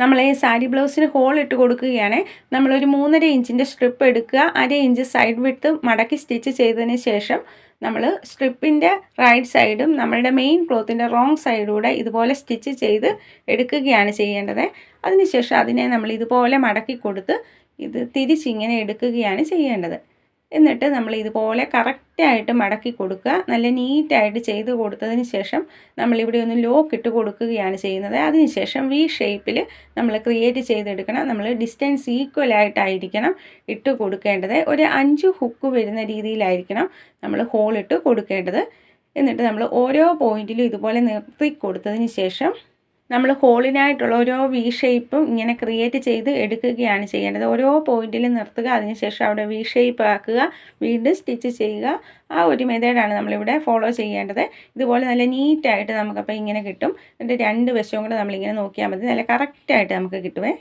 നമ്മൾ ഈ സാരി ബ്ലൗസിന് ഹോൾ ഇട്ട് കൊടുക്കുകയാണ്. നമ്മളൊരു മൂന്നര ഇഞ്ചിന്റെ സ്ട്രിപ്പ് എടുക്കുക. അര ഇഞ്ച് സൈഡ് വിട്ട് മടക്കി സ്റ്റിച്ച് ചെയ്തതിന് ശേഷം നമ്മൾ സ്ട്രിപ്പിന്റെ റൈറ്റ് സൈഡും നമ്മളുടെ മെയിൻ ക്ലോത്തിന്റെ റോങ് സൈഡൂടെ ഇതുപോലെ സ്റ്റിച്ച് ചെയ്ത് എടുക്കുകയാണ് ചെയ്യേണ്ടത്. അതിനുശേഷം അതിനെ നമ്മൾ ഇതുപോലെ മടക്കി കൊടുത്ത് ഇത് തിരിച്ചിങ്ങനെ എടുക്കുകയാണ് ചെയ്യേണ്ടത്. എന്നിട്ട് നമ്മൾ ഇതുപോലെ കറക്റ്റായിട്ട് മടക്കി കൊടുക്കുക. നല്ല നീറ്റായിട്ട് ചെയ്ത് കൊടുത്തതിന് ശേഷം നമ്മളിവിടെ ഒന്ന് ലോക്ക് ഇട്ട് കൊടുക്കുകയാണ് ചെയ്യുന്നത്. അതിനുശേഷം വി ഷേപ്പിൽ നമ്മൾ ക്രിയേറ്റ് ചെയ്തെടുക്കണം. നമ്മൾ ഡിസ്റ്റൻസ് ഈക്വൽ ആയിട്ടായിരിക്കണം ഇട്ട് കൊടുക്കേണ്ടത്. ഒരു അഞ്ച് ഹുക്ക് വരുന്ന രീതിയിലായിരിക്കണം നമ്മൾ ഹോൾ ഇട്ട് കൊടുക്കേണ്ടത്. എന്നിട്ട് നമ്മൾ ഓരോ പോയിന്റിലും ഇതുപോലെ നിർത്തി കൊടുത്തതിന് ശേഷം നമ്മൾ ഹോളിനായിട്ടുള്ള ഓരോ വി ഷേപ്പും ഇങ്ങനെ ക്രിയേറ്റ് ചെയ്ത് എടുക്കുകയാണ് ചെയ്യേണ്ടത്. ഓരോ പോയിന്റിലും നിർത്തുക അതിനുശേഷം അവിടെ വി ഷേപ്പ് ആക്കുക വീണ്ടും സ്റ്റിച്ച് ചെയ്യുക. ആ ഒരു മെത്തേഡാണ് നമ്മളിവിടെ ഫോളോ ചെയ്യേണ്ടത്. ഇതുപോലെ നല്ല നീറ്റായിട്ട് നമുക്കപ്പോൾ ഇങ്ങനെ കിട്ടും. എന്നിട്ട് രണ്ട് വശവും കൂടെ നമ്മളിങ്ങനെ നോക്കിയാൽ മതി. നല്ല കറക്റ്റായിട്ട് നമുക്ക് കിട്ടുമേ